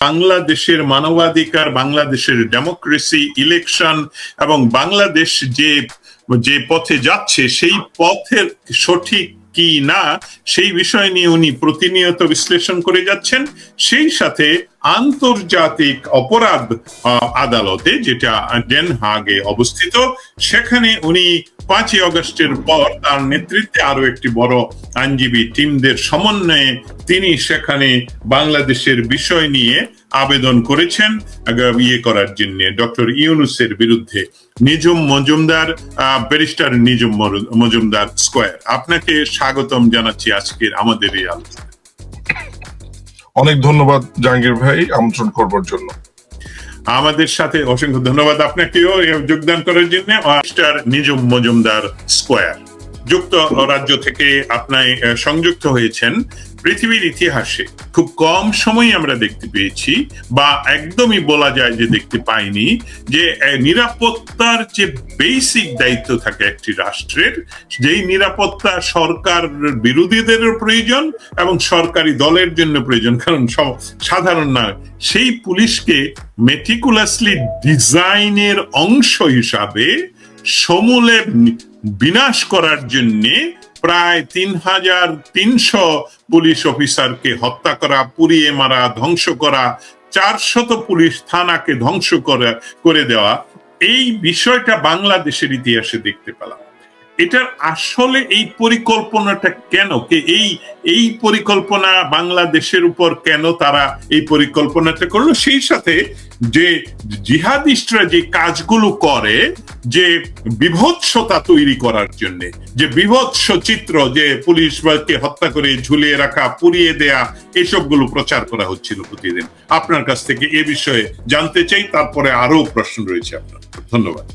বাংলাদেশের মানবাধিকার, বাংলাদেশের ডেমোক্রেসি ইলেকশন এবং বাংলাদেশ যে যে পথে যাচ্ছে, সেই পথের সঠিক কি না, সেই বিষয় নিয়ে উনি প্রতিনিয়ত বিশ্লেষণ করে যাচ্ছেন। সেই সাথে আন্তর্জাতিক অপরাধ আদালতে, যেটা ডেন হাগে অবস্থিত, সেখানে উনি পাঁচই অগস্টের পর তার নেতৃত্বে আরও একটি বড় আইনজীবী টিমদের সমন্বয়ে তিনি সেখানে বাংলাদেশের বিষয় নিয়ে আবেদন করেছেন ইয়ে করার জন্য। ডক্টর ইউনুসের বিরুদ্ধে। Nijhum Majumdar barrister Nijhum Majumdar square. আপনাকে স্বাগতম জানাচ্ছি আজকের আমাদের এই আলোচনা অনেক ধন্যবাদ জাহাঙ্গীর ভাই আমন্ত্রণ করবার জন্য। আমাদের সাথে অসংখ্য ধন্যবাদ আপনাকেও যোগদান করার জন্য। মিস্টার নিজম মজুমদার স্কোয়ার, যুক্ত রাজ্য থেকে আপনায় সংযুক্ত হয়েছেন। পৃথিবীর ইতিহাসে খুব কম সময় আমরা দেখতে পেয়েছি বা একদমই বলা যায় যে দেখতে পাইনি যে নিরাপত্তার যে বেসিক দায়িত্ব থাকে একটি রাষ্ট্রের, যেই নিরাপত্তা সরকার বিরোধীদেরও প্রয়োজন এবং সরকারি দলের জন্য প্রয়োজন, কারণ সাধারণ না, সেই পুলিশকে মেটিকুলাসলি ডিজাইনের অংশ হিসাবে সমূলে বিনাশ করার জন্য প্রায় তিন হাজার তিনশো পুলিশ অফিসারকে হত্যা করা, পুড়িয়ে মারা, ধ্বংস করা, চারশত পুলিশ থানাকে ধ্বংস করা, করে দেওয়া। এই বিষয়টা বাংলাদেশের ইতিহাসে দেখতে পেলাম। এটার আসলে এই পরিকল্পনাটা কেন? কে এই এই পরিকল্পনা বাংলাদেশের উপর কেন তারা এই পরিকল্পনাটা করল? সেই সাথে যে জিহাদিস্টরা যে কাজগুলো করে, যে বিভৎসতা তৈরি করার জন্য, যে বিভৎস চিত্র যে পুলিশ বাকে হত্যা করে ঝুলিয়ে রাখা, পুড়িয়ে দেয়া, এসবগুলো প্রচার করা হচ্ছিল প্রতিদিন। আপনার কাছ থেকে এ বিষয়ে জানতে চাই, তারপরে আরও প্রশ্ন রয়েছে আপনার। ধন্যবাদ।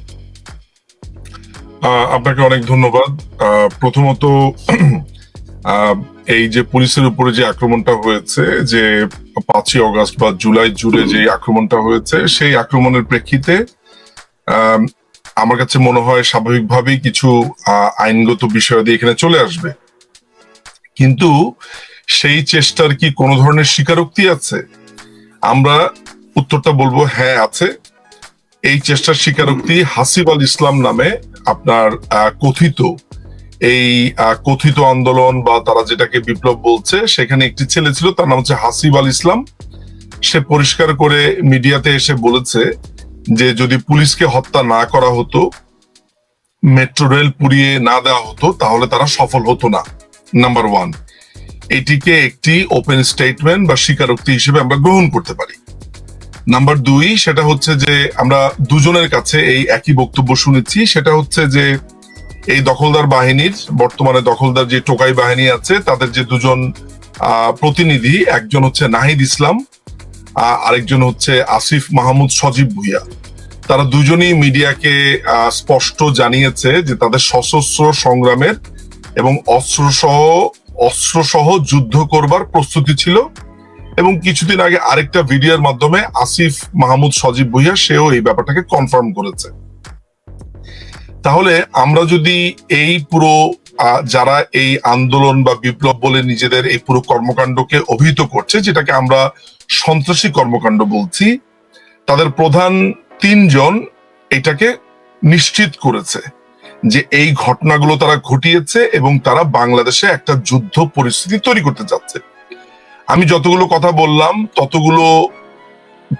আপনাকে অনেক ধন্যবাদ। প্রথমত এই যে পুলিশের উপরে যে আক্রমণটা হয়েছে যে পাঁচই অগস্ট বা জুলাই জুড়ে যে আক্রমণটা হয়েছে সেই আক্রমণের প্রেক্ষিতে আম, আমার কাছে মনে হয় স্বাভাবিকভাবেই কিছু আইনগত বিষয়াদি এখানে চলে আসবে। কিন্তু সেই চেষ্টার কি কোনো ধরনের স্বীকারোক্তি আছে? আমরা উত্তরটা বলব হ্যাঁ আছে। এই চেষ্টার স্বীকারোক্তি হাসিব আল ইসলাম নামে আপনার কথিত এই কথিত আন্দোলন বা তারা যেটাকে বিপ্লব বলছে, সেখানে একটি ছেলে ছিল, তার নাম হচ্ছে হাসিব আল ইসলাম। সে পরিষ্কার করে মিডিয়াতে এসে বলেছে যে যদি পুলিশকে হত্যা না করা হতো, মেট্রো রেল পুড়িয়ে না দেওয়া হতো, তাহলে তারা সফল হতো না। নাম্বার ওয়ান, এটিকে একটি ওপেন স্টেটমেন্ট বা স্বীকারোক্তি হিসেবে আমরা গ্রহণ করতে পারি। নাম্বার দুই, সেটা হচ্ছে যে আমরা দুজনের কাছে এই একই বক্তব্য শুনেছি। সেটা হচ্ছে যে এই দখলদার বাহিনীর, বর্তমানে দখলদার যে টোকাই বাহিনী আছে, তাদের যে দুজন প্রতিনিধি, একজন হচ্ছে নাহিদ ইসলাম আরেকজন হচ্ছে আসিফ মাহমুদ সজীব ভুইয়া। তারা দুজনই মিডিয়াকে স্পষ্ট জানিয়েছে যে তাদের সশস্ত্র সংগ্রামের এবং অস্ত্র সহ অস্ত্র সহ যুদ্ধ করবার প্রস্তুতি ছিল। এবং কিছুদিন আগে আরেকটা ভিডিওর মাধ্যমে আসিফ মাহমুদ সজীব ভুইয়া, সেও এই ব্যাপারটাকে কনফার্ম করেছে। তাহলে আমরা যদি এই পুরো যারা এই আন্দোলন বা বিপ্লব বলে নিজেদের এই পুরো কর্মকাণ্ডকে অভিহিত করছে, যেটাকে আমরা সন্ত্রাসী কর্মকাণ্ড বলছি, তাদের প্রধান তিনজন এটাকে নিশ্চিত করেছে যে এই ঘটনাগুলো তারা ঘটিয়েছে এবং তারা বাংলাদেশে একটা যুদ্ধ পরিস্থিতি তৈরি করতে যাচ্ছে। আমি যতগুলো কথা বললাম ততগুলো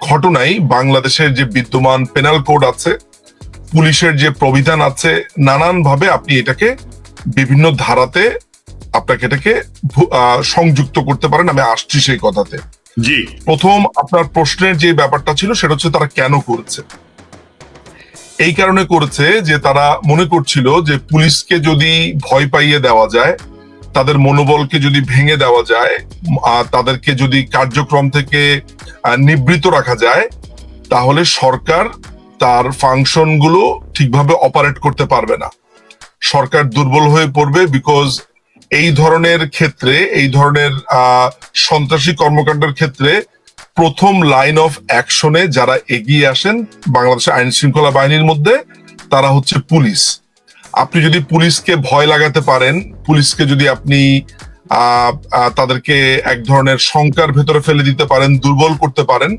ঘটনাই বাংলাদেশের যে বিদ্যমান পেনাল কোড আছে পুলিশের যে প্রবিধান আছে নানান ভাবে আপনি এটাকে বিভিন্ন ধারাতে আপনাকে এটাকে সংযুক্ত করতে পারেন আমি আসছি সেই কথাতে। জি। প্রথম আপনার প্রশ্নের যে ব্যাপারটা ছিল সেটা হচ্ছে তারা কেন করেছে? এই কারণে করেছে যে তারা মনে করছিল যে পুলিশকে যদি ভয় পাইয়ে দেওয়া যায় তাদের মনোবলকে যদি ভেঙে দেওয়া যায় তাদেরকে যদি কার্যক্রম থেকে নিবৃত রাখা যায়, তাহলে সরকার তার ফাংশনগুলো ঠিকভাবে অপারেট করতে পারবে না। সরকার দুর্বল হয়ে পড়বে বিকজ এই ধরনের ক্ষেত্রে, এই ধরনের সন্ত্রাসী কর্মকাণ্ডের ক্ষেত্রে প্রথম লাইন অফ অ্যাকশনে যারা এগিয়ে আসেন বাংলাদেশের আইন শৃঙ্খলা বাহিনীর মধ্যে, তারা হচ্ছে পুলিশ। আপনি যদি পুলিশকে ভয় লাগাতে পারেন পুলিশকে যদি আপনি তাদেরকে এক ধরনের শঙ্কার ভেতরে ফেলে দিতে পারেন দুর্বল করতে পারেন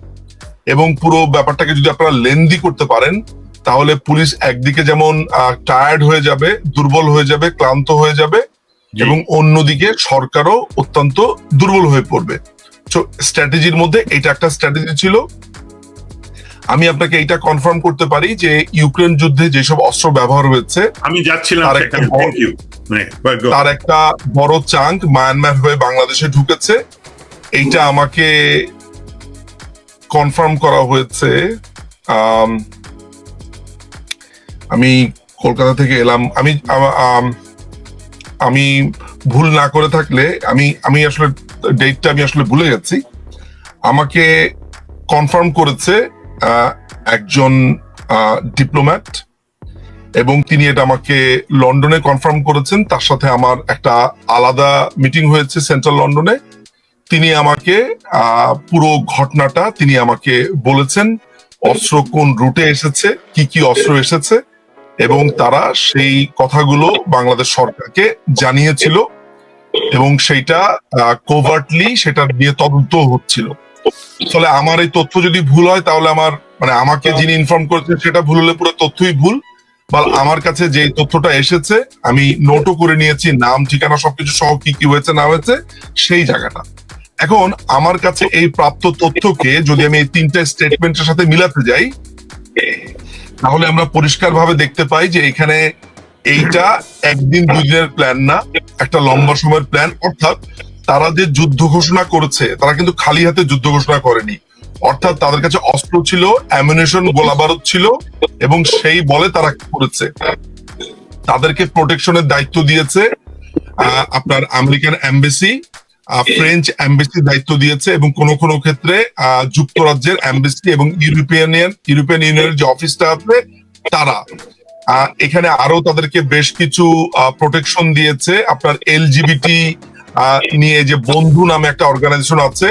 এবং পুরো ব্যাপারটাকে যদি আপনারা লেন্দি করতে পারেন তাহলে পুলিশ একদিকে যেমন টায়ার্ড হয়ে যাবে দুর্বল হয়ে যাবে ক্লান্ত হয়ে যাবে এবং অন্যদিকে সরকারও অত্যন্ত দুর্বল হয়ে পড়বে। তো স্ট্র্যাটেজির মধ্যে এটা একটা স্ট্র্যাটেজি ছিল। আমি আপনাকে এটা কনফার্ম করতে পারি যে ইউক্রেন যুদ্ধে যেসব অস্ত্র ব্যবহার হয়েছে আমি যাচ্ছিলাম তার একটা বড়- মানে একটা বড় চাঙ্ক মায়ানমার হয়ে বাংলাদেশে ঢুকেছে। এইটা আমাকে কনফার্ম করা হয়েছে। আম, কলকাতা থেকে এলাম। আমি আম- ভুল না করে থাকলে আমি আমি আসলে ডেটটা আমি আসলে ভুলে যাচ্ছি আমাকে কনফার্ম করেছে একজন ডিপ্লোম্যাট এবং তিনি এটা আমাকে লন্ডনে কনফার্ম করেছেন। তার সাথে আমার একটা আলাদা মিটিং হয়েছে সেন্ট্রাল লন্ডনে। তিনি আমাকে পুরো ঘটনাটা তিনি আমাকে বলেছেন, অস্ত্র কোন রুটে এসেছে, কি কি অস্ত্র এসেছে, এবং তারা সেই কথাগুলো বাংলাদেশ সরকারকে জানিয়েছিল, এবং সেইটা কোভার্টলি সেটা নিয়ে তদন্ত হচ্ছিল। ফলে আমার এই তথ্য যদি ভুল হয় তাহলে আমার মানে আমাকে যিনি ইনফর্ম করেছেন সেটা ভুল হলে পুরো তথ্যই ভুল। বা আমার কাছে যে তথ্যটা এসেছে আমি নোটও করে নিয়েছি নাম ঠিকানা সবকিছু সহ কি কি হয়েছে না হয়েছে সেই জায়গাটা। এখন আমার কাছে এই প্রাপ্ত তথ্যকে যদি আমি এই তিনটা স্টেটমেন্টের সাথে মিলাতে যাই তাহলে আমরা পরিষ্কার ভাবে দেখতে পাই যে এখানে এইটা একদিন দুই দিনের প্ল্যান না একটা লম্বা সময়ের প্ল্যান অর্থাৎ তারা যে যুদ্ধ ঘোষণা করেছে, তারা কিন্তু খালি হাতে যুদ্ধ ঘোষণা করেনি। অর্থাৎ তাদের কাছে অস্ত্র ছিল অ্যামিনেশন গোলাবারুদ ছিল, এবং সেই বলে তারা করেছে। তাদেরকে প্রোটেকশনের দায়িত্ব দিয়েছে আপনার আমেরিকান এমবেসি ফ্রেঞ্চ এমবেসি দায়িত্ব দিয়েছে, এবং কোন কোন ক্ষেত্রে যুক্তরাজ্যের এমবেসি এবং ইউরোপিয়ান ইউরোপিয়ান ইউনিয়নের যে অফিসটা আছে, তারা। এখানে আরও তাদেরকে বেশ কিছু প্রোটেকশন দিয়েছে, আপনার এলজিবিটি নিয়ে যে বন্ধু নামে একটা অর্গানাইজেশন আছে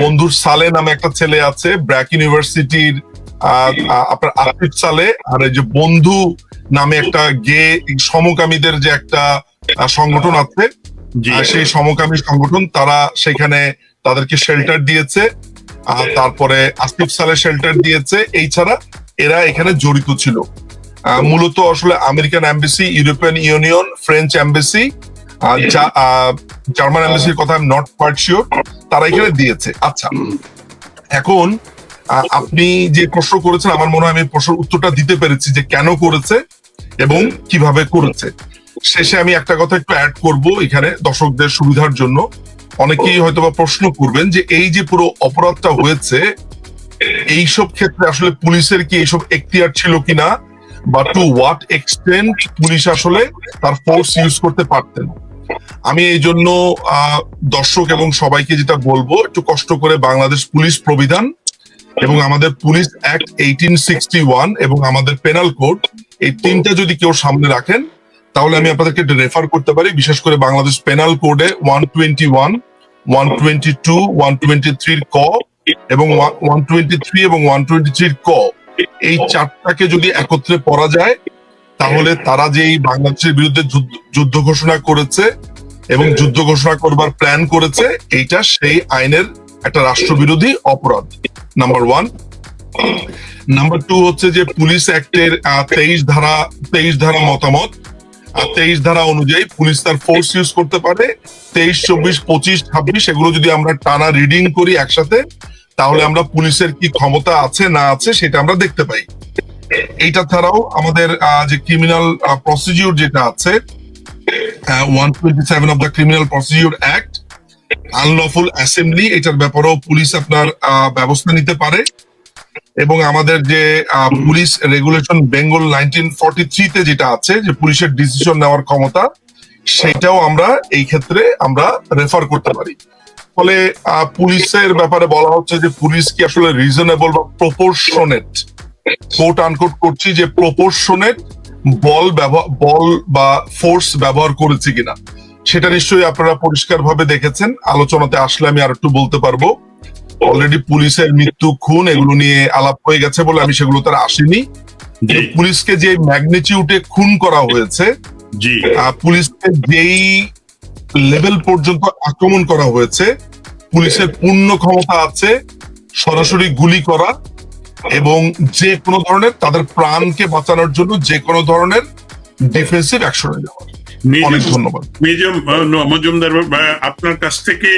বন্ধুর সালে নামে একটা ছেলে আছে ব্র্যাক ইউনিভার্সিটির আপনার আফিফ সালে আর যে বন্ধু নামে একটা গে সমকামীদের যে একটা সংগঠন আছে সেই সমকামী সংগঠন তারা সেখানে তাদেরকে শেল্টার দিয়েছে আর তারপরে আসিফ সালে শেল্টার দিয়েছে এই ছাড়া এরা এখানে জড়িত ছিল। আহ, মূলত আসলে American embassy European Union French embassy German এমবেসির কথা আই নট কোয়াইট শিওর তারা এখানে দিয়েছে। আচ্ছা এখন আপনি যে প্রশ্ন করেছেন, আমার মনে হয় আমি প্রশ্নের উত্তরটা দিতে পেরেছি যে কেন করেছে এবং কীভাবে করেছে। শেষে আমি একটা কথা একটু অ্যাড করব এখানে দর্শকদের সুবিধার জন্য। অনেকেই হয়তো বা প্রশ্ন করবেন যে এই যে পুরো অপরাধটা হয়েছে, এইসব ক্ষেত্রে আসলে পুলিশের কি এইসব এখতিয়ার ছিল কিনা? বা টু হোয়াট এক্সটেন্ট পুলিশ আসলে তার ফোর্স ইউজ করতে পারতেন? আমি এই জন্য দর্শক এবং সবাইকে যেটা বলব, একটু কষ্ট করে বাংলাদেশ পুলিশ প্রবিধান এবং আমাদের পুলিশ অ্যাক্ট এইটিন এবং আমাদের পেনাল কোড, এই তিনটা যদি কেউ সামনে রাখেন, তাহলে আমি আপনাদেরকে রেফার করতে পারি। বিশেষ করে বাংলাদেশ পেনাল কোডে one twenty one one twenty two one twenty থ্রির ক এবং ওয়ান টোয়েন্টি থ্রি এবং ওয়ান টোয়েন্টি থ্রির ক। এই চারটাকে যদি একত্রে পড়া যায় তাহলে তারা যেই বাংলাদেশের বিরুদ্ধে যুদ্ধ ঘোষণা করেছে এবং যুদ্ধ ঘোষণা করবার প্ল্যান করেছে, এইটা সেই আইনের একটা রাষ্ট্রবিরোধী অপরাধ। নাম্বার ওয়ান নাম্বার টু হচ্ছে যে পুলিশ অ্যাক্টের তেইশ ধারা তেইশ ধারা মতামত। তেইশ ধারা অনুযায়ী পুলিশ তার ফোর্স ইউজ করতে পারে। তেইশ, চব্বিশ, পঁচিশ, ছাব্বিশ, এগুলো যদি আমরা টানা রিডিং করি একসাথে, তাহলে আমরা পুলিশের কি ক্ষমতা আছে না আছে সেটা আমরা দেখতে পাই। এইটা ছাড়াও আমাদের যে ক্রিমিনাল প্রসিডিউর যেটা আছে one twenty seven of the criminal procedure act unlawful assembly এটার ব্যাপারেও পুলিশ আপনার ব্যবস্থা নিতে পারে। এবং আমাদের যে police regulation Bengal nineteen forty থ্রিতে যেটা আছে, যে পুলিশের ডিসিশন নেওয়ার ক্ষমতা, সেটাও আমরা এই ক্ষেত্রে আমরা রেফার করতে পারি। ফলে পুলিশের ব্যাপারে বলা হচ্ছে যে পুলিশ কি আসলে রিজনেবল বা প্রপোর্শনেট কোট আনকোট করছি যে প্রপোর্শনেট বল বল বা ফোর্স ব্যবহার করেছে কিনা। সেটা নিশ্চয়ই আপনারা পরিষ্কার ভাবে দেখেছেন। আলোচনাতে আসলে আমি আর একটু বলতে পারব। অলরেডি পুলিশের মৃত্যু খুন এগুলো নিয়ে আলাপ হয়ে গেছে বলে আমি সেগুলো তার আসিনি। পুলিশকে যে ম্যাগনিটিউডে খুন করা হয়েছে পুলিশকে যেই লেভেল পর্যন্ত আক্রমণ করা হয়েছে পুলিশের পূর্ণ ক্ষমতা আছে সরাসরি গুলি করা এবং যে কোনো ধরনের তাদের প্রাণকে বাঁচানোর জন্য যে কোনো ধরনের ডিফেন্সিভ অ্যাকশনে যাওয়া অনেক ধন্যবাদ। মেজম মজুমদার আপনার কাছ থেকে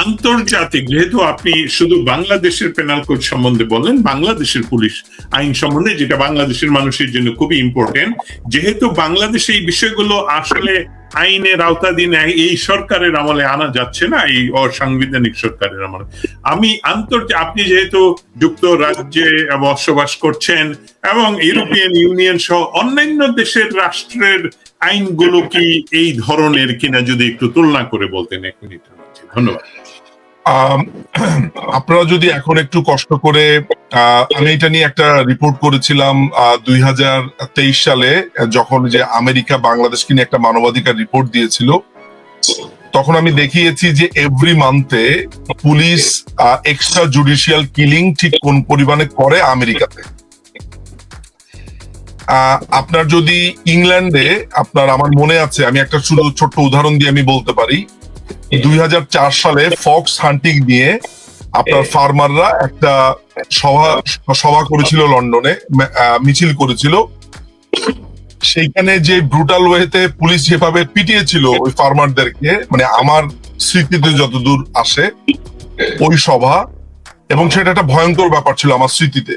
আন্তর্জাতিক, যেহেতু আপনি শুধু বাংলাদেশের পেনাল কোড সম্বন্ধে বলেন বাংলাদেশের পুলিশ আইন সম্বন্ধে, যেটা বাংলাদেশের মানুষের জন্য খুবই ইম্পর্টেন্ট যেহেতু বাংলাদেশে এই বিষয়গুলো আসলে আইনের আওতাধীন, এই সরকারের আমলে আনা যাচ্ছে না, এই অসাংবিধানিক সরকারের আমলে। আমি আন্তর্জাতিক আপনি যেহেতু যুক্তরাজ্যে বসবাস করছেন এবং ইউরোপিয়ান ইউনিয়ন সহ অন্যান্য দেশের রাষ্ট্রের আইনগুলো কি এই ধরনের কিনা যদি একটু তুলনা করে বলতেন এক মধ্যে। ধন্যবাদ। আপনারা যদি এখন একটু কষ্ট করে আমি এটা নিয়ে একটা রিপোর্ট করেছিলাম দুই হাজার তেইশ সালে, যখন যে আমেরিকা বাংলাদেশকে নিয়ে একটা মানবাধিকার রিপোর্ট দিয়েছিল, তখন আমি দেখিয়েছি যে এভরি মান্থে পুলিশ এক্সট্রা জুডিশিয়াল কিলিং ঠিক কোন পরিমাণে করে আমেরিকাতে। আপনার যদি ইংল্যান্ডে, আপনার আমার মনে আছে, আমি একটা শুধু ছোট্ট উদাহরণ দিয়ে আমি বলতে পারি দুই হাজার চার সালে ফক্স হান্টিং নিয়ে আপনার ফার্মাররা একটা সভা সভা করেছিল লন্ডনে মিছিল করেছিল। সেইখানে যে ব্রুটাল ওয়েতে পুলিশ যেভাবে পিটিয়েছিল ওই ফার্মারদেরকে মানে আমার স্মৃতিতে যতদূর আসে ওই সভা এবং সেটা একটা ভয়ঙ্কর ব্যাপার ছিল আমার স্মৃতিতে।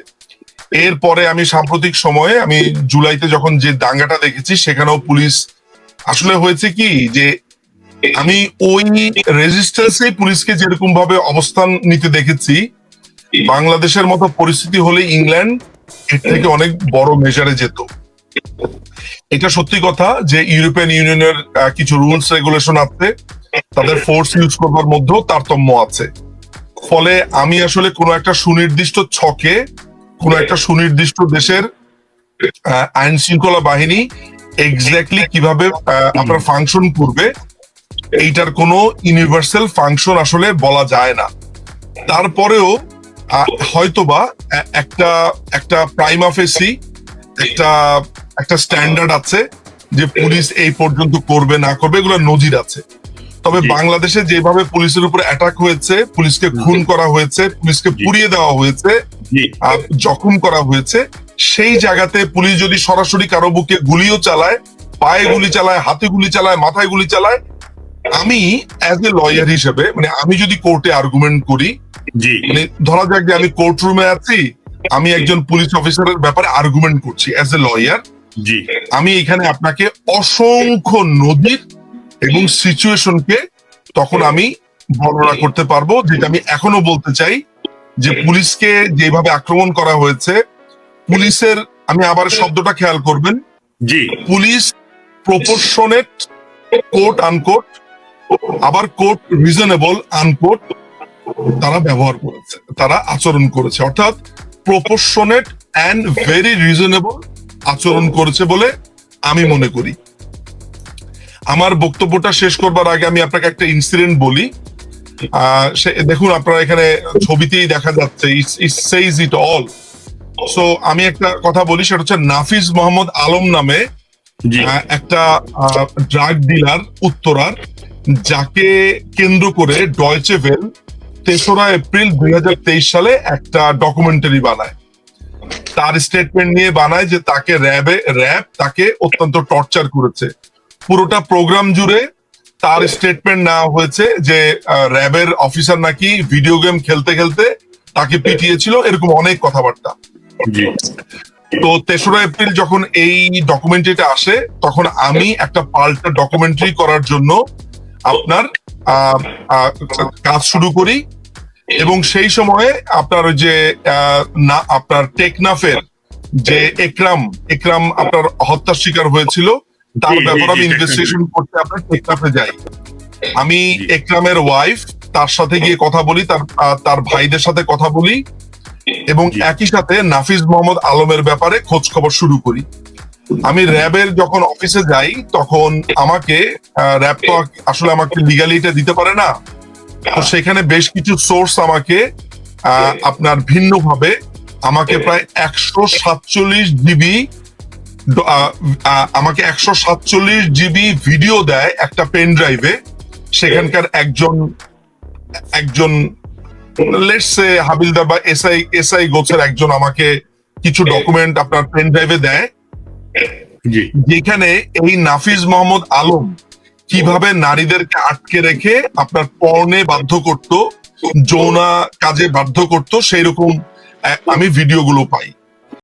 এরপরে আমি সাম্প্রতিক সময়ে আমি জুলাইতে যখন যে দাঙ্গাটা দেখেছি সেখানেও পুলিশ আসলে হয়েছে কি যে আমি ওই রেজিস্ট্যান্সে পুলিশকে যেরকম ভাবে অবস্থান নিতে দেখেছি, বাংলাদেশের মতো পরিস্থিতি হলে ইংল্যান্ড এর থেকে অনেক বড় মেজারে যেত। এটা সত্যি কথা যে ইউরোপিয়ান ইউনিয়নের কিছু রুলস রেগুলেশন আছে, তাদের ফোর্স ইউজ করবার মধ্যেও তারতম্য আছে। ফলে আমি আসলে কোনো একটা সুনির্দিষ্ট ছকে, কোনো একটা সুনির্দিষ্ট দেশের আইন শৃঙ্খলা বাহিনী এক্স্যাক্টলি কীভাবে আপনার ফাংশন করবে এইটার কোনো ইউনিভার্সাল ফাংশন আসলে বলা যায় না। তারপরেও হয়তোবা একটা একটা প্রাইমা ফেসি একটা একটা স্ট্যান্ডার্ড আছে যে পুলিশ এই পর্যন্ত করবে না করবে এগুলো নজির আছে। তবে বাংলাদেশে যেভাবে পুলিশের উপর অ্যাটাক হয়েছে পুলিশকে খুন করা হয়েছে পুলিশকে পুড়িয়ে দেওয়া হয়েছে জখম করা হয়েছে সেই জায়গাতে পুলিশ যদি সরাসরি কারও বুকে গুলিও চালায় পায়ে গুলি চালায় হাতে গুলি চালায় মাথায় গুলি চালায় আমি অ্যাজ এ লয়ার হিসেবে মানে আমি যদি কোর্টে আর্গুমেন্ট করি মানে ধরা যাক যে আমি কোর্ট রুমে আছি আমি একজন পুলিশ অফিসারের ব্যাপারে আর্গুমেন্ট করছি অ্যাজ এ লয়ার জি। আমি এখানে আপনাকে অসংখ্য নদীর এবং সিচুয়েশনকে তখন আমি বর্ণনা করতে পারব যেটা আমি এখনও বলতে চাই যে পুলিশকে যেভাবে আক্রমণ করা হয়েছে পুলিশের আমি আবার শব্দটা খেয়াল করবেন জি। পুলিশ প্রপোর্শনেট কোর্ট আনকোট আবার কোর্ট রিজনেবল আনকোট তারা ব্যবহার করেছে তারা আচরণ করেছে। অর্থাৎ প্রপোর্শনেট অ্যান্ড ভেরি রিজনেবল আচরণ করেছে বলে আমি মনে করি। আমার বক্তব্যটা শেষ করবার আগে আমি আপনাকে একটা ইনসিডেন্ট বলি। আহ, দেখুন আপনারা এখানে ছবিতেই দেখা যাচ্ছে সেইজ ইট অল সো আমি একটা কথা বলি সেটা হচ্ছে নাফিজ মোহাম্মদ আলম নামে আহ, একটা ড্রাগ ডিলার উত্তরার। যাকে কেন্দ্র করে ডয়চে ভেল তেসরা এপ্রিল দুই হাজার তেইশ সালে একটা ডকুমেন্টারি বানায়। তার স্টেটমেন্ট নিয়ে বানায় যে তাকে র্যাবে র্যাব তাকে অত্যন্ত টর্চার করেছে। পুরোটা প্রোগ্রাম জুড়ে তার স্টেটমেন্ট নেওয়া হয়েছে যে র্যাবের অফিসার নাকি ভিডিও গেম খেলতে খেলতে তাকে পিটিয়েছিল এরকম অনেক কথাবার্তা। তো তেসরা এপ্রিল যখন এই ডকুমেন্টারিটা আসে তখন আমি একটা পাল্টা ডকুমেন্টারি করার জন্য আপনার কাজ শুরু করি এবং সেই সময়ে আপনার ওই যে না আপনার টেকনাফের যে একরাম একরাম আপনার হত্যার শিকার হয়েছিল তার ব্যাপারে আমি ইনভেস্টিগেশন করতে আপনার টেকনাফে যাই। আমি একরামের ওয়াইফ তার সাথে গিয়ে কথা বলি তার তার ভাইদের সাথে কথা বলি এবং একই সাথে নাফিজ মোহাম্মদ আলমের ব্যাপারে খোঁজ খবর শুরু করি। আমি র্যাবের যখন অফিসে যাই, তখন আমাকে র্যাব তো আসলে আমাকে লিগালি এটা দিতে পারে না। তো সেখানে বেশ কিছু সোর্স আমাকে আপনার ভিন্নভাবে আমাকে প্রায় একশো সাতচল্লিশ জিবি আমাকে একশো সাতচল্লিশ জিবি ভিডিও দেয় একটা পেন ড্রাইভে সেখানকার একজন একজন লেটসে হাবিলদার বা এসআই এসআই গোছের একজন আমাকে কিছু ডকুমেন্ট আপনার পেন ড্রাইভে দেয়। যেখানে এই নাফিজ মোহাম্মদ আলম কীভাবে নারীদেরকে আটকে রেখে আপনার পর্নে বাধ্য করত, যৌনা কাজে বাধ্য করত সেই রকম আমি ভিডিওগুলো পাই।